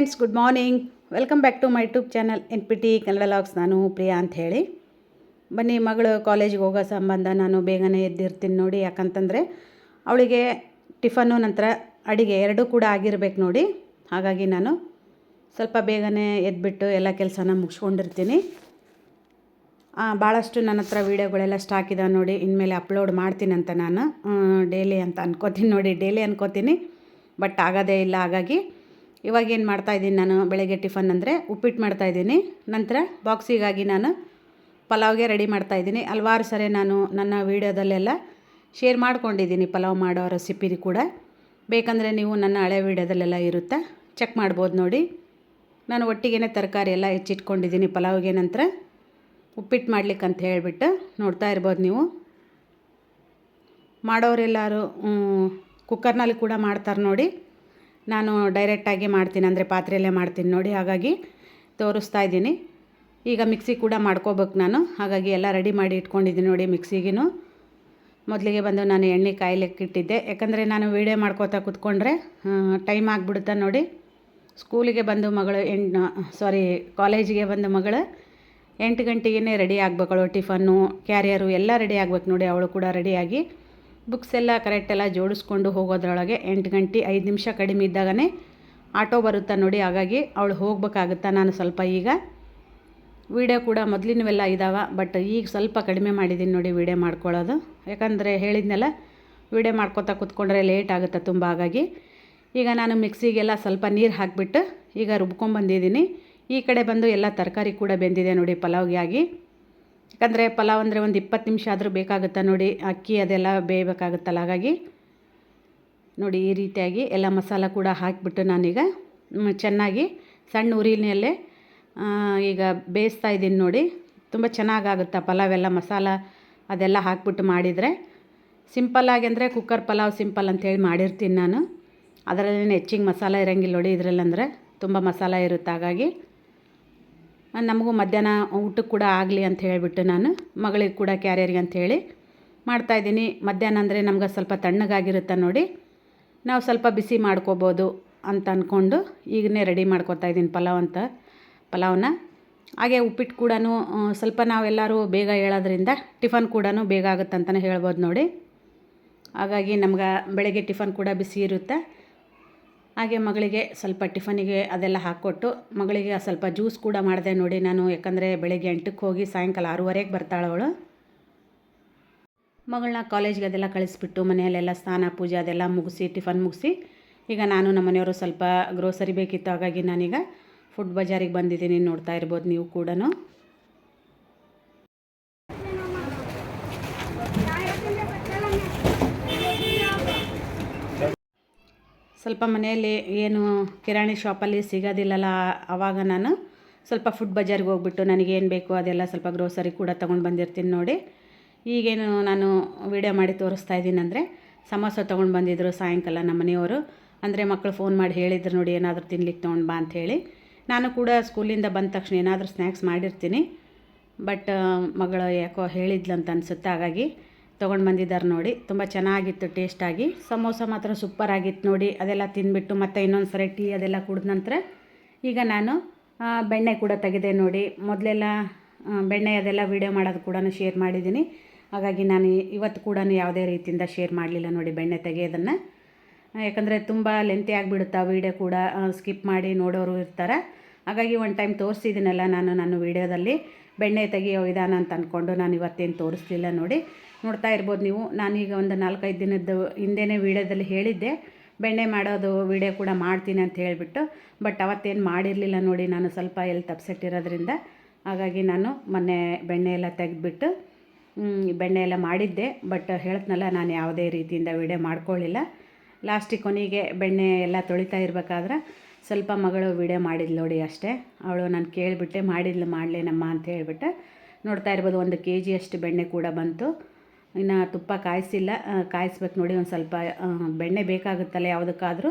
Friends, good morning. Welcome back to my YouTube channel N P T Kannada vlogs. ನಾನು ಪ್ರಿಯಾ ಅಂತ ಹೇಳಿ. ಬನ್ನಿ, ಮಗಳು ಕಾಲೇಜಿಗೆ ಹೋಗೋ ಸಂಬಂಧ ನಾನು ಬೇಗನೆ ಎದ್ದಿರ್ತೀನಿ ನೋಡಿ. ಯಾಕಂತಂದರೆ ಅವಳಿಗೆ ಟಿಫನ್ನು ನಂತರ ಅಡಿಗೆ ಎರಡೂ ಕೂಡ ಆಗಿರ್ಬೇಕು ನೋಡಿ. ಹಾಗಾಗಿ ನಾನು ಸ್ವಲ್ಪ ಬೇಗನೆ ಎದ್ಬಿಟ್ಟು ಎಲ್ಲ ಕೆಲಸನ ಮುಗಿಸ್ಕೊಂಡಿರ್ತೀನಿ. ಭಾಳಷ್ಟು ನನ್ನ ಹತ್ರ ವೀಡಿಯೋಗಳೆಲ್ಲ ಸ್ಟಾಕ್ ಇದಾವೆ ನೋಡಿ. ಇನ್ಮೇಲೆ ಅಪ್ಲೋಡ್ ಮಾಡ್ತೀನಿ ಅಂತ ನಾನು. ಡೈಲಿ ಅಂತ ಅನ್ಕೋತೀನಿ ನೋಡಿ. ಡೈಲಿ ಅನ್ಕೋತೀನಿ. ಬಟ್ ಆಗೋದೇ ಇಲ್ಲ. ಹಾಗಾಗಿ ಇವಾಗ ಏನು ಮಾಡ್ತಾಯಿದ್ದೀನಿ ನಾನು ಬೆಳಗ್ಗೆ ಟಿಫನ್ ಅಂದರೆ ಉಪ್ಪಿಟ್ಟು ಮಾಡ್ತಾಯಿದ್ದೀನಿ ನಂತರ ಬಾಕ್ಸಿಗಾಗಿ ನಾನು ಪಲಾವ್ಗೆ ರೆಡಿ ಮಾಡ್ತಾಯಿದ್ದೀನಿ ಹಲ್ವಾರು ಸರಿ ನಾನು ನನ್ನ ವೀಡಿಯೋದಲ್ಲೆಲ್ಲ ಶೇರ್ ಮಾಡ್ಕೊಂಡಿದ್ದೀನಿ ಪಲಾವ್ ಮಾಡೋ ರೆಸಿಪಿ ಕೂಡ. ಬೇಕಂದರೆ ನೀವು ನನ್ನ ಹಳೆ ವೀಡಿಯೋದಲ್ಲೆಲ್ಲ ಇರುತ್ತೆ? ಚೆಕ್ ಮಾಡ್ಬೋದು ನೋಡಿ. ನಾನು ಒಟ್ಟಿಗೆ ತರಕಾರಿ ಎಲ್ಲ ಹೆಚ್ಚಿಟ್ಕೊಂಡಿದ್ದೀನಿ ಪಲಾವ್ಗೆ ನಂತರ. ಉಪ್ಪಿಟ್ಟು ಮಾಡ್ಲಿಕ್ಕೆ ಅಂತ ಹೇಳಿಬಿಟ್ಟು ನೋಡ್ತಾ ಇರ್ಬೋದು ನೀವು. ಮಾಡೋರೆಲ್ಲರೂ ಕುಕ್ಕರ್ನಲ್ಲಿ ಕೂಡ ಮಾಡ್ತಾರೆ ನೋಡಿ. ನಾನು ಡೈರೆಕ್ಟಾಗಿ ಮಾಡ್ತೀನಿ, ಅಂದರೆ ಪಾತ್ರೆಯಲ್ಲೇ ಮಾಡ್ತೀನಿ ನೋಡಿ, ಹಾಗಾಗಿ ತೋರಿಸ್ತಾ ಇದ್ದೀನಿ. ಈಗ ಮಿಕ್ಸಿ ಕೂಡ ಮಾಡ್ಕೋಬೇಕು ನಾನು. ಹಾಗಾಗಿ ಎಲ್ಲ ರೆಡಿ ಮಾಡಿ ಇಟ್ಕೊಂಡಿದ್ದೀನಿ ನೋಡಿ ಮಿಕ್ಸಿಗೂ ಮೊದಲಿಗೆ ಬಂದು ನಾನು ಎಣ್ಣೆ ಕಾಯ್ಲಿಕ್ಕೆ ಇಟ್ಟಿದ್ದೆ. ಯಾಕಂದರೆ ನಾನು ವೀಡಿಯೋ ಮಾಡ್ಕೋತಾ ಕೂತ್ಕೊಂಡ್ರೆ ಟೈಮ್ ಆಗಿಬಿಡುತ್ತೆ ನೋಡಿ. ಸ್ಕೂಲಿಗೆ ಬಂದು ಮಗಳು ಎಂಟು ಸಾರಿ ಕಾಲೇಜಿಗೆ ಬಂದು ಮಗಳು ಎಂಟು ಗಂಟೆಗೇ ರೆಡಿ ಆಗ್ಬೇಕಳು ಟಿಫನ್ನು. ಕ್ಯಾರಿಯರು ಎಲ್ಲ ರೆಡಿ ಆಗ್ಬೇಕು ನೋಡಿ, ಅವಳು ಕೂಡ ರೆಡಿಯಾಗಿ ಬುಕ್ಸ್ ಎಲ್ಲ ಕರೆಕ್ಟೆಲ್ಲ ಜೋಡಿಸ್ಕೊಂಡು ಹೋಗೋದ್ರೊಳಗೆ ಎಂಟು ಗಂಟೆ ಐದು ನಿಮಿಷ ಕಡಿಮೆ ಇದ್ದಾಗನೇ ಆಟೋ ಬರುತ್ತಾ ನೋಡಿ, ಹಾಗಾಗಿ ಅವಳು ಹೋಗ್ಬೇಕಾಗುತ್ತಾ ನಾನು ಸ್ವಲ್ಪ ಈಗ. ವೀಡಿಯೋ ಕೂಡ ಮೊದಲಿನವೆಲ್ಲ ಇದ್ದಾವೆ ಬಟ್ ಈಗ ಸ್ವಲ್ಪ ಕಡಿಮೆ ಮಾಡಿದ್ದೀನಿ ನೋಡಿ ವೀಡಿಯೋ ಮಾಡ್ಕೊಳ್ಳೋದು. ಯಾಕಂದರೆ ಹೇಳಿದ್ನೆಲ್ಲ, ವೀಡಿಯೋ ಮಾಡ್ಕೊತಾ ಕೂತ್ಕೊಂಡ್ರೆ ಲೇಟ್ ಆಗುತ್ತೆ ತುಂಬ, ಹಾಗಾಗಿ ಈಗ ನಾನು ಮಿಕ್ಸಿಗೆಲ್ಲ ಸ್ವಲ್ಪ ನೀರು ಹಾಕಿಬಿಟ್ಟು ಈಗ ರುಬ್ಕೊಂಬಂದಿದ್ದೀನಿ. ಈ ಕಡೆ ಬಂದು ಎಲ್ಲ ತರಕಾರಿ ಕೂಡ ಬೆಂದಿದೆ ನೋಡಿ ಪಲಾವ್ಗೆ ಆಗಿ. ಯಾಕಂದರೆ ಪಲಾವ್ ಅಂದರೆ ಒಂದು ಇಪ್ಪತ್ತು ನಿಮಿಷ ಆದರೂ ಬೇಕಾಗುತ್ತಾ ನೋಡಿ, ಅಕ್ಕಿ ಅದೆಲ್ಲ ಬೇಯಬೇಕಾಗುತ್ತಲ್ಲ, ಹಾಗಾಗಿ ನೋಡಿ ಈ ರೀತಿಯಾಗಿ ಎಲ್ಲ ಮಸಾಲ ಕೂಡ ಹಾಕಿಬಿಟ್ಟು ನಾನೀಗ ಚೆನ್ನಾಗಿ ಸಣ್ಣ ಉರಿನಲ್ಲೇ ಈಗ ಬೇಯಿಸ್ತಾ ಇದ್ದೀನಿ ನೋಡಿ. ತುಂಬ ಚೆನ್ನಾಗಾಗುತ್ತೆ ಪಲಾವ್ ಎಲ್ಲ, ಮಸಾಲ ಅದೆಲ್ಲ ಹಾಕ್ಬಿಟ್ಟು ಮಾಡಿದರೆ. ಸಿಂಪಲ್ಲಾಗಿ ಅಂದರೆ ಕುಕ್ಕರ್ ಪಲಾವ್ ಸಿಂಪಲ್ ಅಂತೇಳಿ ಮಾಡಿರ್ತೀನಿ ನಾನು. ಅದರಲ್ಲೇನು ಹೆಚ್ಚಿಗೆ ಮಸಾಲ ಇರೋಂಗಿಲ್ಲ ನೋಡಿ, ಇದರಲ್ಲಂದರೆ ತುಂಬ ಮಸಾಲ ಇರುತ್ತೆ, ಹಾಗಾಗಿ ನಮಗೂ ಮಧ್ಯಾಹ್ನ ಊಟಕ್ಕೆ ಕೂಡ ಆಗಲಿ ಅಂತ ಹೇಳಿಬಿಟ್ಟು ನಾನು ಮಗಳಿಗೆ ಕೂಡ ಕ್ಯಾರಿಯರ್ಗೆ ಅಂಥೇಳಿ ಮಾಡ್ತಾಯಿದ್ದೀನಿ ಮಧ್ಯಾಹ್ನ ಅಂದರೆ ನಮ್ಗೆ ಸ್ವಲ್ಪ ತಣ್ಣಗಾಗಿರುತ್ತೆ ನೋಡಿ. ನಾವು ಸ್ವಲ್ಪ ಬಿಸಿ ಮಾಡ್ಕೋಬೋದು ಅಂತ ಅಂದ್ಕೊಂಡು ಈಗನೇ ರೆಡಿ ಮಾಡ್ಕೊತಾ ಇದ್ದೀನಿ ಪಲಾವ್ ಅಂತ. ಪಲಾವ್ನ. ಹಾಗೆ ಉಪ್ಪಿಟ್ಟು ಕೂಡ ಸ್ವಲ್ಪ ನಾವೆಲ್ಲರೂ ಬೇಗ ಹೇಳೋದ್ರಿಂದ ಟಿಫನ್ ಕೂಡ ಬೇಗ ಆಗುತ್ತೆ ಅಂತಲೇ ಹೇಳ್ಬೋದು ನೋಡಿ. ಹಾಗಾಗಿ ನಮ್ಗೆ ಬೆಳಗ್ಗೆ ಟಿಫನ್ ಕೂಡ ಬಿಸಿ ಇರುತ್ತೆ. ಹಾಗೆ ಮಗಳಿಗೆ ಸ್ವಲ್ಪ ಟಿಫನಿಗೆ ಅದೆಲ್ಲ ಹಾಕ್ಕೊಟ್ಟು ಮಗಳಿಗೆ ಸ್ವಲ್ಪ ಜ್ಯೂಸ್ ಕೂಡ ಮಾಡಿದೆ ನೋಡಿ ನಾನು, ಯಾಕಂದರೆ ಬೆಳಗ್ಗೆ ಎಂಟಕ್ಕೆ ಹೋಗಿ ಸಾಯಂಕಾಲ ಆರೂವರೆಗೆ ಬರ್ತಾಳೆ ಅವಳು. ಮಗಳನ್ನ ಕಾಲೇಜ್ಗೆ ಅದೆಲ್ಲ ಕಳಿಸ್ಬಿಟ್ಟು ಮನೆಯಲ್ಲೆಲ್ಲ ಸ್ನಾನ, ಪೂಜೆ ಅದೆಲ್ಲ ಮುಗಿಸಿ, ಟಿಫನ್ ಮುಗಿಸಿ ಈಗ ನಾನು ನಮ್ಮ ಮನೆಯವರು ಸ್ವಲ್ಪ ಗ್ರೋಸರಿ ಬೇಕಿತ್ತು, ಹಾಗಾಗಿ ನಾನೀಗ ಫುಡ್ ಬಜಾರಿಗೆ ಬಂದಿದ್ದೀನಿ ನೋಡ್ತಾ ಇರ್ಬೋದು ನೀವು ಕೂಡ ಸ್ವಲ್ಪ ಮನೆಯಲ್ಲಿ ಏನು ಕಿರಾಣಿ ಶಾಪಲ್ಲಿ ಸಿಗೋದಿಲ್ಲಲ್ಲ ಆವಾಗ ನಾನು ಸ್ವಲ್ಪ ಫುಡ್ ಬಜಾರ್ಗೆ ಹೋಗ್ಬಿಟ್ಟು ನನಗೇನು ಬೇಕು ಅದೆಲ್ಲ ಸ್ವಲ್ಪ ಗ್ರೋಸರಿ ಕೂಡ ತೊಗೊಂಡು ಬಂದಿರ್ತೀನಿ ನೋಡಿ. ಈಗೇನು ನಾನು ವಿಡಿಯೋ ಮಾಡಿ ತೋರಿಸ್ತಾ ಇದ್ದೀನಿ ಅಂದರೆ, ಸಮೋಸ ತೊಗೊಂಡು ಬಂದಿದ್ದರು ಸಾಯಂಕಾಲ ನಮ್ಮ ಮನೆಯವರು. ಅಂದರೆ ಮಕ್ಕಳು ಫೋನ್ ಮಾಡಿ ಹೇಳಿದ್ರು ನೋಡಿ, ಏನಾದರೂ ತಿನ್ಲಿಕ್ಕೆ ತೊಗೊಂಡು ಬಾ ಅಂಥೇಳಿ ನಾನು ಕೂಡ ಸ್ಕೂಲಿಂದ ಬಂದ ತಕ್ಷಣ ಏನಾದರೂ ಸ್ನ್ಯಾಕ್ಸ್ ಮಾಡಿರ್ತೀನಿ. ಬಟ್ ಮಗಳು ಯಾಕೋ ಹೇಳಿದ್ಲಂತ ಅನಿಸುತ್ತೆ. ಹಾಗಾಗಿ ತೊಗೊಂಡು ಬಂದಿದ್ದಾರೆ ನೋಡಿ. ತುಂಬ ಚೆನ್ನಾಗಿತ್ತು ಟೇಸ್ಟಾಗಿ ಸಮೋಸ ಮಾತ್ರ ಸೂಪರ್ ಆಗಿತ್ತು ನೋಡಿ. ಅದೆಲ್ಲ ತಿಂದ್ಬಿಟ್ಟು ಮತ್ತೆ ಇನ್ನೊಂದು ಸರಿ ಟೀ ಅದೆಲ್ಲ ಕುಡಿದ ನಂತರ ಈಗ ನಾನು ಬೆಣ್ಣೆ ಕೂಡ ತೆಗೆದೆ ನೋಡಿ. ಮೊದಲೆಲ್ಲ ಬೆಣ್ಣೆ ಅದೆಲ್ಲ ವೀಡಿಯೋ ಮಾಡೋದು ಕೂಡ ಶೇರ್ ಮಾಡಿದ್ದೀನಿ. ಹಾಗಾಗಿ ನಾನು ಇವತ್ತು ಕೂಡ ಯಾವುದೇ ರೀತಿಯಿಂದ ಶೇರ್ ಮಾಡಲಿಲ್ಲ ನೋಡಿ ಬೆಣ್ಣೆ ತೆಗೆಯೋದನ್ನು. ಯಾಕಂದರೆ ತುಂಬ ಲೆಂತಿ ಆಗಿಬಿಡುತ್ತೆ ವೀಡಿಯೋ ಕೂಡ. ಸ್ಕಿಪ್ ಮಾಡಿ ನೋಡೋರು ಇರ್ತಾರೆ. ಹಾಗಾಗಿ ಒಂದು ಟೈಮ್ ತೋರಿಸಿದ್ದೀನಲ್ಲ ನಾನು ನನ್ನ ವೀಡಿಯೋದಲ್ಲಿ ಬೆಣ್ಣೆ ತೆಗೆಯೋ ವಿಧಾನ ಅಂತ ಅಂದ್ಕೊಂಡು ನಾನು ಇವತ್ತೇನು ತೋರಿಸ್ಲಿಲ್ಲ ನೋಡಿ. ನೋಡ್ತಾ ಇರ್ಬೋದು ನೀವು. ನಾನೀಗ ಒಂದು ನಾಲ್ಕೈದು ದಿನದ ಹಿಂದೆನೇ ವೀಡಿಯೋದಲ್ಲಿ ಹೇಳಿದ್ದೆ. ಬೆಣ್ಣೆ ಮಾಡೋದು ವೀಡಿಯೋ ಕೂಡ ಮಾಡ್ತೀನಿ ಅಂತ ಹೇಳಿಬಿಟ್ಟು. ಬಟ್ ಅವತ್ತೇನು ಮಾಡಿರಲಿಲ್ಲ ನೋಡಿ, ನಾನು ಸ್ವಲ್ಪ ಎಲ್ಲಿ ತಪ್ಸೆಟ್ಟಿರೋದ್ರಿಂದ ಹಾಗಾಗಿ ನಾನು ಮೊನ್ನೆ ಬೆಣ್ಣೆ ಎಲ್ಲ ತೆಗೆದ್ಬಿಟ್ಟು ಬೆಣ್ಣೆ ಎಲ್ಲ ಮಾಡಿದ್ದೆ. ಬಟ್ ಹೇಳ್ತನಲ್ಲ, ನಾನು ಯಾವುದೇ ರೀತಿಯಿಂದ ವೀಡಿಯೋ ಮಾಡ್ಕೊಳ್ಳಿಲ್ಲ. ಲಾಸ್ಟಿಗೆ ಕೊನೆಗೆ ಬೆಣ್ಣೆ ಎಲ್ಲ ತೊಳಿತಾ ಇರಬೇಕಾದ್ರೆ ಸ್ವಲ್ಪ ಮಗಳು ವೀಡಿಯೋ ಮಾಡಿದ್ಲು ನೋಡಿ ಅಷ್ಟೇ. ಅವಳು ನಾನು ಕೇಳಿಬಿಟ್ಟೆ, ಮಾಡಿದ್ಲು, ಮಾಡಲೇನಮ್ಮ ಅಂತ ಹೇಳ್ಬಿಟ್ಟು. ನೋಡ್ತಾ ಇರ್ಬೋದು, ಒಂದು ಕೆ ಜಿಯಷ್ಟು ಬೆಣ್ಣೆ ಕೂಡ ಬಂತು. ಇನ್ನು ತುಪ್ಪ ಕಾಯಿಸಿಲ್ಲ ಕಾಯಿಸ್ಬೇಕು ನೋಡಿ, ಒಂದು ಸ್ವಲ್ಪ ಬೆಣ್ಣೆ ಬೇಕಾಗುತ್ತಲ್ಲ ಯಾವುದಕ್ಕಾದರೂ.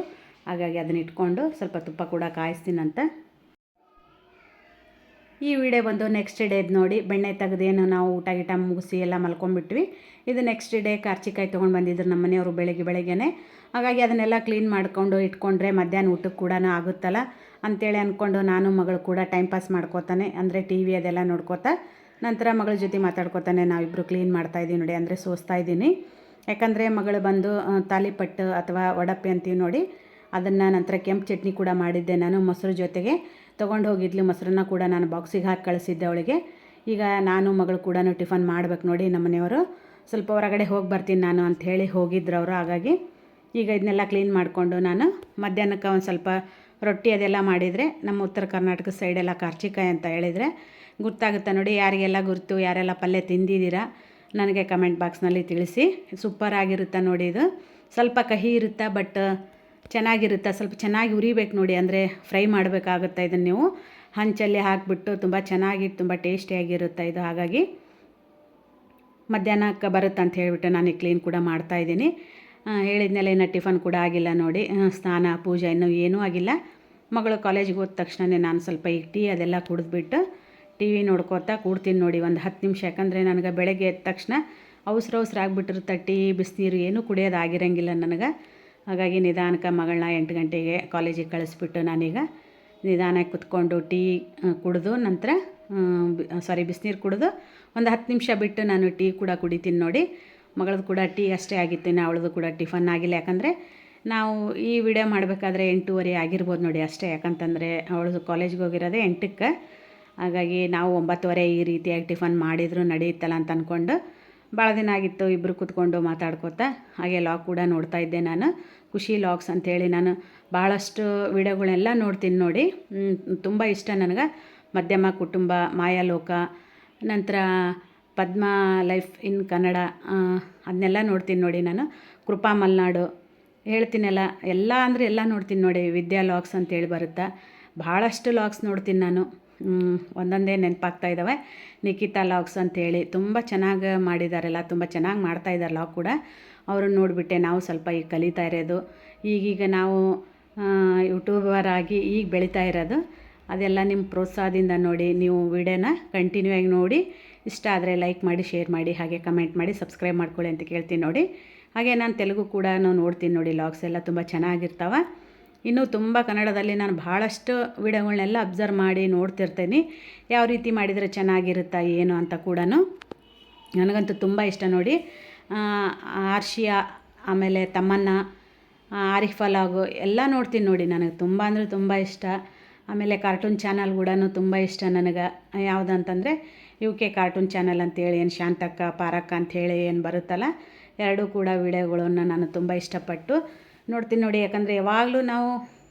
ಹಾಗಾಗಿ ಅದನ್ನ ಇಟ್ಕೊಂಡು ಸ್ವಲ್ಪ ತುಪ್ಪ ಕೂಡ ಕಾಯಿಸ್ತೀನಂತ. ಈ ವಿಡಿಯೋ ಬಂದು ನೆಕ್ಸ್ಟ್ ಡೇದು ನೋಡಿ. ಬೆಣ್ಣೆ ತೆಗೆದೇನು ನಾವು ಊಟ ಗೀಟ ಮುಗಿಸಿ ಎಲ್ಲ ಮಲ್ಕೊಂಡ್ಬಿಟ್ವಿ. ಇದು ನೆಕ್ಸ್ಟ್ ಡೇ ಕಾರ್ಚಿಕಾಯಿ ತೊಗೊಂಡು ಬಂದಿದ್ರು ನಮ್ಮ ಮನೆಯವರು ಬೆಳಗ್ಗೆ ಬೆಳಗ್ಗೆನೆ. ಹಾಗಾಗಿ ಅದನ್ನೆಲ್ಲ ಕ್ಲೀನ್ ಮಾಡಿಕೊಂಡು ಇಟ್ಕೊಂಡ್ರೆ ಮಧ್ಯಾಹ್ನ ಊಟಕ್ಕೆ ಕೂಡ ಆಗುತ್ತಲ್ಲ. ಅಂತೇಳಿ ಅಂದ್ಕೊಂಡು ನಾನು ಮಗಳು ಕೂಡ ಟೈಮ್ ಪಾಸ್ ಮಾಡ್ಕೋತಾನೆ. ಅಂದರೆ ಟಿ ವಿ ಅದೆಲ್ಲ ನೋಡ್ಕೋತಾ. ನಂತರ ಮಗಳ ಜೊತೆ ಮಾತಾಡ್ಕೊತಾನೆ. ನಾವಿಬ್ಬರು ಕ್ಲೀನ್ ಮಾಡ್ತಾ ಮಾಡ್ತಾಯಿದ್ದೀವಿ ನೋಡಿ, ಅಂದರೆ ಸೋಸ್ತಾ ಇದ್ದೀನಿ. ಯಾಕಂದರೆ ಮಗಳು ಬಂದು ತಾಲಿಪಟ್ಟು ಅಥವಾ ವಡಪ್ಪೆ ಅಂತೀವಿ ನೋಡಿ, ಅದನ್ನು ನಂತರ ಕೆಂಪು ಚಟ್ನಿ ಕೂಡ ಮಾಡಿದ್ದೆ ನಾನು ಮೊಸರು ಜೊತೆಗೆ. ತೊಗೊಂಡು ಹೋಗಿದ್ಲು ಮೊಸರನ್ನ ಕೂಡ ನಾನು ಬಾಕ್ಸಿಗೆ ಹಾಕಿ ಕಳಿಸಿದ್ದೆ ಅವಳಿಗೆ. ಈಗ ನಾನು ಮಗಳು ಕೂಡ ಟಿಫನ್ ಮಾಡ್ಬೇಕು ನೋಡಿ ನಮ್ಮ ಮನೆಯವರು. ಸ್ವಲ್ಪ ಹೊರಗಡೆ ಹೋಗಿ ಬರ್ತೀನಿ ನಾನು ಅಂತ ಹೇಳಿ ಹೋಗಿದ್ರು ಅವರು, ಹಾಗಾಗಿ ಈಗ ಇದನ್ನೆಲ್ಲ ಕ್ಲೀನ್ ಮಾಡಿಕೊಂಡು ನಾನು ಮಧ್ಯಾಹ್ನಕ್ಕೆ ಒಂದು ಸ್ವಲ್ಪ ರೊಟ್ಟಿ ಅದೆಲ್ಲ ಮಾಡಿದರೆ, ನಮ್ಮ ಉತ್ತರ ಕರ್ನಾಟಕ ಸೈಡೆಲ್ಲ ಕಾರ್ಚಿಕಾಯಿ ಅಂತ ಹೇಳಿದರೆ ಗೊತ್ತಾಗುತ್ತೆ ನೋಡಿ, ಯಾರಿಗೆಲ್ಲ ಗುರ್ತು, ಯಾರೆಲ್ಲ ಪಲ್ಯ ತಿಂದಿದ್ದೀರಾ, ನನಗೆ ಕಮೆಂಟ್ ಬಾಕ್ಸ್ನಲ್ಲಿ ತಿಳಿಸಿ. ಸೂಪರ್ ಆಗಿರುತ್ತೆ ನೋಡಿ ಇದು. ಸ್ವಲ್ಪ ಕಹಿ ಇರುತ್ತೆ ಬಟ್ ಚೆನ್ನಾಗಿರುತ್ತೆ, ಸ್ವಲ್ಪ ಚೆನ್ನಾಗಿ ಉರಿಬೇಕು ನೋಡಿ, ಅಂದರೆ ಫ್ರೈ ಮಾಡಬೇಕಾಗುತ್ತೆ ಇದನ್ನು ನೀವು. ಹಂಚಲ್ಲಿ ಹಾಕಿಬಿಟ್ಟು ತುಂಬ ಚೆನ್ನಾಗಿ, ತುಂಬ ಟೇಸ್ಟಿಯಾಗಿರುತ್ತೆ ಇದು. ಹಾಗಾಗಿ ಮಧ್ಯಾಹ್ನಕ್ಕೆ ಬರುತ್ತೆ ಅಂತ ಹೇಳಿಬಿಟ್ಟು ನಾನು ಕ್ಲೀನ್ ಕೂಡ ಮಾಡ್ತಾಯಿದ್ದೀನಿ ಹೇಳಿದ್ಮೇಲೆ ಇನ್ನು ಟಿಫನ್ ಕೂಡ ಆಗಿಲ್ಲ ನೋಡಿ. ಸ್ನಾನ, ಪೂಜೆ ಇನ್ನೂ ಏನೂ ಆಗಿಲ್ಲ. ಮಗಳು ಕಾಲೇಜಿಗೆ ಹೋದ ತಕ್ಷಣವೇ ನಾನು ಸ್ವಲ್ಪ ಈಗ ಟೀ ಅದೆಲ್ಲ ಕುಡಿದ್ಬಿಟ್ಟು ಟಿ ವಿ ನೋಡ್ಕೋತಾ ಕೂಡ್ತೀನಿ ನೋಡಿ, ಒಂದು ಹತ್ತು ನಿಮಿಷ. ಯಾಕಂದರೆ ನನಗೆ ಬೆಳಗ್ಗೆ ಎದ್ದ ತಕ್ಷಣ ಅವಸರ ಅವಸರ ಆಗಿಬಿಟ್ಟಿರುತ್ತೆ. ಟೀ ಬಿಸಿನೀರು ಏನೂ ಕುಡಿಯೋದು ಆಗಿರೋಂಗಿಲ್ಲ ನನಗೆ. ಹಾಗಾಗಿ ನಿಧಾನಕ್ಕೆ ಮಗಳನ್ನ ಎಂಟು ಗಂಟೆಗೆ ಕಾಲೇಜಿಗೆ ಕಳಿಸ್ಬಿಟ್ಟು ನಾನೀಗ ನಿಧಾನಕ್ಕೆ ಕುತ್ಕೊಂಡು ಟೀ ಕುಡಿದು ನಂತರ ಸಾರಿ ಬಿಸಿನೀರು ಕುಡಿದು ಒಂದು ಹತ್ತು ನಿಮಿಷ ಬಿಟ್ಟು ನಾನು ಟೀ ಕೂಡ ಕುಡಿತೀನಿ ನೋಡಿ. ಮಗಳದ್ದು ಕೂಡ ಟೀ ಅಷ್ಟೇ ಆಗಿತ್ತು ನಾ ಅವಳದು ಕೂಡ ಟಿಫನ್ ಆಗಿಲ್ಲ. ಯಾಕಂದರೆ ನಾವು ಈ ವಿಡಿಯೋ ಮಾಡಬೇಕಾದ್ರೆ ಎಂಟೂವರೆ ಆಗಿರ್ಬೋದು ನೋಡಿ ಅಷ್ಟೇ. ಯಾಕಂತಂದರೆ ಅವಳದು ಕಾಲೇಜ್ಗೆ ಹೋಗಿರೋದೇ ಎಂಟಕ್ಕೆ. ಹಾಗಾಗಿ ನಾವು ಒಂಬತ್ತುವರೆ ಈ ರೀತಿಯಾಗಿ ಟಿಫನ್ ಮಾಡಿದರೂ ನಡೆಯುತ್ತಲ್ಲ ಅಂತ ಅಂದ್ಕೊಂಡು ಭಾಳ ದಿನ ಆಗಿತ್ತು ಇಬ್ಬರು ಕೂತ್ಕೊಂಡು ಮಾತಾಡ್ಕೋತಾ, ಹಾಗೆ ಲಾಗ್ ಕೂಡ ನೋಡ್ತಾ ಇದ್ದೆ ನಾನು. ಖುಷಿ ಲಾಗ್ಸ್ ಅಂಥೇಳಿ ನಾನು ಭಾಳಷ್ಟು ವಿಡಿಯೋಗಳೆಲ್ಲ ನೋಡ್ತೀನಿ ನೋಡಿ. ತುಂಬ ಇಷ್ಟ ನನಗೆ. ಮಧ್ಯಮ, ಕುಟುಂಬ, ಮಾಯಾಲೋಕ, ನಂತರ ಪದ್ಮ ಲೈಫ್ ಇನ್ ಕನ್ನಡ ಅದನ್ನೆಲ್ಲ ನೋಡ್ತೀನಿ ನೋಡಿ ನಾನು. ಕೃಪಾ ಮಲ್ನಾಡು, ಹೇಳ್ತೀನಲ್ಲ, ಎಲ್ಲ ಅಂದರೆ ಎಲ್ಲ ನೋಡ್ತೀನಿ ನೋಡಿ ವಿದ್ಯಾ ಲಾಗ್ಸ್ ಅಂತೇಳಿ ಬರುತ್ತೆ. ಭಾಳಷ್ಟು ಲಾಗ್ಸ್ ನೋಡ್ತೀನಿ ನಾನು. ಒಂದೊಂದೇ ನೆನಪಾಗ್ತಾ ಇದ್ದಾವೆ ನಿಖಿತಾ ಲಾಗ್ಸ್ ಅಂತೇಳಿ ತುಂಬ ಚೆನ್ನಾಗಿ ಮಾಡಿದಾರಲ್ಲ ತುಂಬ ಚೆನ್ನಾಗಿ ಮಾಡ್ತಾ ಇದ್ದಾರೆ ಲಾಗ್ ಕೂಡ. ಅವ್ರನ್ನ ನೋಡಿಬಿಟ್ಟೆ, ನಾವು ಸ್ವಲ್ಪ ಈಗ ಕಲಿತಾ ಇರೋದು. ಈಗೀಗ ನಾವು ಯೂಟ್ಯೂಬರ್ ಆಗಿ ಈಗ ಬೆಳೀತಾ ಇರೋದು. ಅದೆಲ್ಲ ನಿಮ್ಮ ಪ್ರೋತ್ಸಾಹದಿಂದ ನೋಡಿ, ನೀವು ವಿಡಿಯೋನ ಕಂಟಿನ್ಯೂ ಆಗಿ ನೋಡಿ. ಇಷ್ಟ ಆದರೆ ಲೈಕ್ ಮಾಡಿ ಶೇರ್ ಮಾಡಿ, ಹಾಗೆ ಕಮೆಂಟ್ ಮಾಡಿ ಸಬ್ಸ್ಕ್ರೈಬ್ ಮಾಡ್ಕೊಳ್ಳಿ ಅಂತ ಕೇಳ್ತೀನಿ ನೋಡಿ. ಹಾಗೆ ನಾನು ತೆಲುಗು ಕೂಡ ನೋಡ್ತೀನಿ ನೋಡಿ ಲಾಗ್ಸ್ ಎಲ್ಲ ತುಂಬ ಚೆನ್ನಾಗಿರ್ತಾವೆ. ಇನ್ನೂ ತುಂಬ ಕನ್ನಡದಲ್ಲಿ ನಾನು ಭಾಳಷ್ಟು ವಿಡಿಯೋಗಳನ್ನೆಲ್ಲ ಅಬ್ಸರ್ವ್ ಮಾಡಿ ನೋಡ್ತಿರ್ತೀನಿ. ಯಾವ ರೀತಿ ಮಾಡಿದರೆ ಚೆನ್ನಾಗಿರುತ್ತಾ, ಏನು ಅಂತ ಕೂಡ ನನಗಂತೂ ತುಂಬ ಇಷ್ಟ ನೋಡಿ. ಆರ್ಷಿಯಾ, ಆಮೇಲೆ ತಮ್ಮನ್ನ ಆರಿಫ್ ಅಲಾಗು ಎಲ್ಲ ನೋಡ್ತೀನಿ ನೋಡಿ ನನಗೆ ತುಂಬ ಅಂದರೆ ತುಂಬ ಇಷ್ಟ. ಆಮೇಲೆ ಕಾರ್ಟೂನ್ ಚಾನಲ್ ಕೂಡ ತುಂಬ ಇಷ್ಟ ನನಗೆ. ಯಾವುದಂತಂದರೆ ಯು ಕೆ ಕಾರ್ಟೂನ್ ಚಾನಲ್ ಅಂತೇಳಿ, ಏನು ಶಾಂತಕ್ಕ, ಪಾರಕ್ಕ ಅಂಥೇಳಿ ಏನು ಬರುತ್ತಲ್ಲ, ಎರಡೂ ಕೂಡ ವಿಡಿಯೋಗಳನ್ನು ನಾನು ತುಂಬ ಇಷ್ಟಪಟ್ಟು ನೋಡ್ತೀನಿ ನೋಡಿ, ಯಾಕಂದರೆ ಯಾವಾಗಲೂ ನಾವು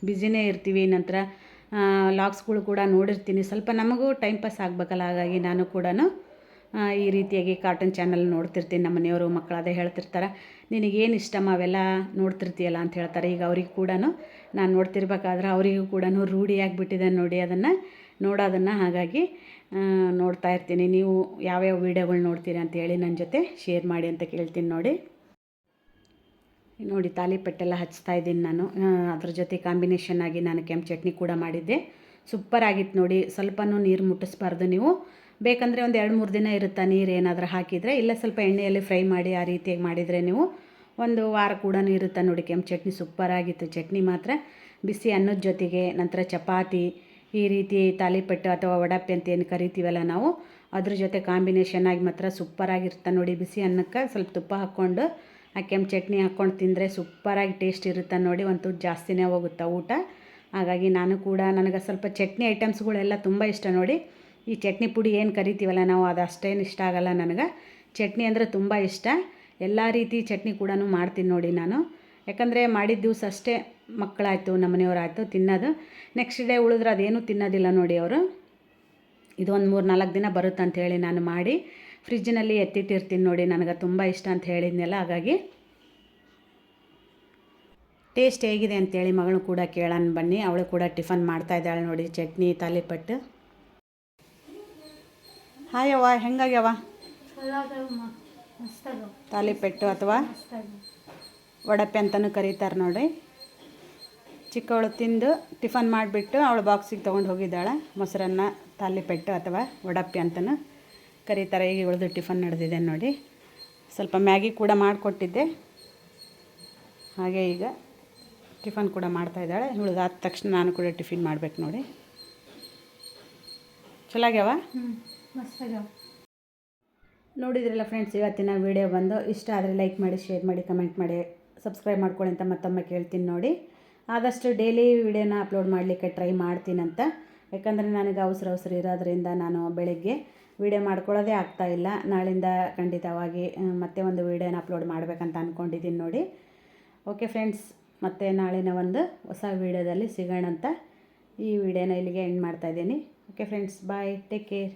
ಬ್ಯುಸಿನೇ ಇರ್ತೀವಿ. ನಂತರ ಲಾಗ್ಸ್ಗಳು ಕೂಡ ನೋಡಿರ್ತೀನಿ. ಸ್ವಲ್ಪ ನಮಗೂ ಟೈಮ್ ಪಾಸ್ ಆಗಬೇಕಲ್ಲ, ಹಾಗಾಗಿ ನಾನು ಕೂಡ ಈ ರೀತಿಯಾಗಿ ಕಾರ್ಟೂನ್ ಚಾನಲ್ ನೋಡ್ತಿರ್ತೀನಿ. ನಮ್ಮ ಮನೆಯವರು, ಮಕ್ಕಳು ಅದೇ ಹೇಳ್ತಿರ್ತಾರೆ. ನಿನಗೇನು ಇಷ್ಟಮ್ಮ ಅವೆಲ್ಲ ನೋಡ್ತಿರ್ತೀಯಲ್ಲ ಅಂತ ಹೇಳ್ತಾರೆ. ಈಗ ಅವ್ರಿಗೆ ಕೂಡ ನಾನು ನೋಡ್ತಿರ್ಬೇಕಾದ್ರೆ ಅವರಿಗೂ ಕೂಡ ರೂಢಿಯಾಗಿಬಿಟ್ಟಿದೆ ನೋಡಿ, ಅದನ್ನು ನೋಡೋದನ್ನು ಹಾಗಾಗಿ ನೋಡ್ತಾ ಇರ್ತೀನಿ. ನೀವು ಯಾವ್ಯಾವ ವೀಡಿಯೋಗಳು ನೋಡ್ತೀರಾ ಅಂತೇಳಿ ನನ್ನ ಜೊತೆ ಶೇರ್ ಮಾಡಿ ಅಂತ ಕೇಳ್ತೀನಿ ನೋಡಿ. ನೋಡಿ ತಾಲಿಪಟ್ಟೆಲ್ಲ ಹಚ್ತಾ ಇದ್ದೀನಿ ನಾನು. ಅದ್ರ ಜೊತೆ ಕಾಂಬಿನೇಷನ್ ಆಗಿ ನಾನು ಕೆಂಪು ಚಟ್ನಿ ಕೂಡ ಮಾಡಿದ್ದೆ. ಸೂಪರ್ ಆಗಿತ್ತು ನೋಡಿ. ಸ್ವಲ್ಪನೂ ನೀರು ಮುಟ್ಟಿಸ್ಬಾರ್ದು ನೀವು. ಬೇಕಂದರೆ ಒಂದು ಎರಡು ಮೂರು ದಿನ ಇರುತ್ತಾ ನೀರು ಏನಾದರೂ ಹಾಕಿದರೆ, ಇಲ್ಲ ಸ್ವಲ್ಪ ಎಣ್ಣೆಯಲ್ಲಿ ಫ್ರೈ ಮಾಡಿ ಆ ರೀತಿಯಾಗಿ ಮಾಡಿದರೆ ನೀವು ಒಂದು ವಾರ ಕೂಡ ಇರುತ್ತೆ ನೋಡಿ ಕೆಂಪು ಚಟ್ನಿ. ಸೂಪರ್ ಆಗಿತ್ತು ಚಟ್ನಿ ಮಾತ್ರ. ಬಿಸಿ ಅನ್ನದ ಜೊತೆಗೆ ನಂತರ ಚಪಾತಿ, ಈ ರೀತಿ ತಾಲಿಪಟ್ಟು ಅಥವಾ ವಡಾಪಿ ಅಂತ ಏನು ಕರಿತೀವಲ್ಲ ನಾವು, ಅದ್ರ ಜೊತೆ ಕಾಂಬಿನೇಷನ್ ಆಗಿ ಮಾತ್ರ ಸೂಪರಾಗಿರುತ್ತೆ ನೋಡಿ. ಬಿಸಿ ಅನ್ನಕ್ಕೆ ಸ್ವಲ್ಪ ತುಪ್ಪ ಹಾಕ್ಕೊಂಡು ಆ ಕೆಂಪು ಚಟ್ನಿ ಹಾಕ್ಕೊಂಡು ತಿಂದರೆ ಸೂಪರಾಗಿ ಟೇಸ್ಟ್ ಇರುತ್ತೆ ನೋಡಿ, ಒಂದು ಜಾಸ್ತಿನೇ ಹೋಗುತ್ತೆ ಊಟ. ಹಾಗಾಗಿ ನಾನು ಕೂಡ ನನಗೆ ಸ್ವಲ್ಪ ಚಟ್ನಿ ಐಟಮ್ಸ್ಗಳೆಲ್ಲ ತುಂಬ ಇಷ್ಟ ನೋಡಿ. ಈ ಚಟ್ನಿ ಪುಡಿ ಏನು ಕರಿತೀವಲ್ಲ ನಾವು, ಅದು ಅಷ್ಟೇನು ಇಷ್ಟ ಆಗಲ್ಲ ನನಗೆ. ಚಟ್ನಿ ಅಂದರೆ ತುಂಬ ಇಷ್ಟ. ಎಲ್ಲ ರೀತಿ ಚಟ್ನಿ ಕೂಡ ಮಾಡ್ತೀನಿ ನೋಡಿ ನಾನು. ಯಾಕಂದರೆ ಮಾಡಿದ ದಿವಸ ಅಷ್ಟೇ ಮಕ್ಕಳಾಯಿತು ನಮ್ಮನೆಯವರಾಯಿತು ತಿನ್ನೋದು. ನೆಕ್ಸ್ಟ್ ಡೇ ಉಳಿದ್ರೆ ಅದೇನೂ ತಿನ್ನೋದಿಲ್ಲ ನೋಡಿ ಅವರು. ಇದು ಒಂದು ಮೂರು ನಾಲ್ಕು ದಿನ ಬರುತ್ತೆ ಅಂತ ಹೇಳಿ ನಾನು ಮಾಡಿ. ಫ್ರಿಜ್ಜಿನಲ್ಲಿ ಎತ್ತಿಟ್ಟಿರ್ತೀನಿ ನೋಡಿ, ನನಗೆ ತುಂಬ ಇಷ್ಟ ಅಂತ ಹೇಳಿದ್ನಲ್ಲ, ಹಾಗಾಗಿ ಟೇಸ್ಟ್ ಹೇಗಿದೆ ಅಂತೇಳಿ ಮಗಳು ಕೂಡ ಕೇಳೋಣ ಬನ್ನಿ. ಅವಳು ಕೂಡ ಟಿಫನ್ ಮಾಡ್ತಾ ಇದ್ದಾಳೆ ನೋಡಿ, ಚಟ್ನಿ, ತಾಲಿಪಟ್ಟು. ಹಾಯವ್ವ ಹೆಂಗಾಗ್ಯವ ತಾಲಿಪೆಟ್ಟು ಅಥವಾ ವಡಪೆ ಅಂತಲೂ ಕರೀತಾರೆ ನೋಡಿ ಚಿಕ್ಕವಳು ತಿಂದು ಟಿಫನ್ ಮಾಡಿಬಿಟ್ಟು ಅವಳು ಬಾಕ್ಸಿಗೆ ತೊಗೊಂಡು ಹೋಗಿದ್ದಾಳೆ, ಮೊಸರನ್ನ, ತಾಲಿಪೆಟ್ಟು ಅಥವಾ ವಡಪ್ಪೆ ಅಂತಲೂ ಕರೀತಾರೆ. ಈಗ ಇವಳದು ಟಿಫನ್ ನಡೆದಿದೆ ನೋಡಿ. ಸ್ವಲ್ಪ ಮ್ಯಾಗಿ ಕೂಡ ಮಾಡಿಕೊಟ್ಟಿದ್ದೆ. ಹಾಗೆ ಈಗ ಟಿಫನ್ ಕೂಡ ಮಾಡ್ತಾ ಇದ್ದಾಳೆ. ಇವಳಿಗೆ ಆದ ತಕ್ಷಣ ನಾನು ಕೂಡ ಟಿಫಿನ್ ಮಾಡಬೇಕು ನೋಡಿ. ಚಲಾಗ್ಯಾವ? ನೋಡಿದ್ರಲ್ಲ ಫ್ರೆಂಡ್ಸ್ ಇವತ್ತಿನ ವಿಡಿಯೋ ಬಂದು ಇಷ್ಟ ಆದರೆ ಲೈಕ್ ಮಾಡಿ ಶೇರ್ ಮಾಡಿ ಕಮೆಂಟ್ ಮಾಡಿ ಸಬ್ಸ್ಕ್ರೈಬ್ ಮಾಡ್ಕೊಳ್ಳಿ ಅಂತ ಮತ್ತೊಮ್ಮೆ ಕೇಳ್ತೀನಿ ನೋಡಿ. ಆದಷ್ಟು ಡೈಲಿ ವಿಡಿಯೋನ ಅಪ್ಲೋಡ್ ಮಾಡಲಿಕ್ಕೆ ಟ್ರೈ ಮಾಡ್ತೀನಂತ. ಯಾಕಂದರೆ ನನಗೆ ಅವಸರ ಅವಸರ ಇರೋದ್ರಿಂದ ನಾನು ಬೆಳಗ್ಗೆ ವಿಡಿಯೋ ಮಾಡ್ಕೊಳ್ಳೋದೇ ಇಲ್ಲ. ನಾಳಿಂದ ಖಂಡಿತವಾಗಿ ಮತ್ತೆ ಒಂದು ವೀಡಿಯೋನ ಅಪ್ಲೋಡ್ ಮಾಡಬೇಕಂತ ಅಂದ್ಕೊಂಡಿದ್ದೀನಿ ನೋಡಿ. ಓಕೆ ಫ್ರೆಂಡ್ಸ್, ಮತ್ತೆ ನಾಳಿನ ಒಂದು ಹೊಸ ವೀಡಿಯೋದಲ್ಲಿ ಸಿಗೋಣ ಅಂತ ಈ ವಿಡಿಯೋನ ಇಲ್ಲಿಗೆ ಎಂಡ್ ಮಾಡ್ತಾ ಇದ್ದೀನಿ. Okay friends, bye, take care.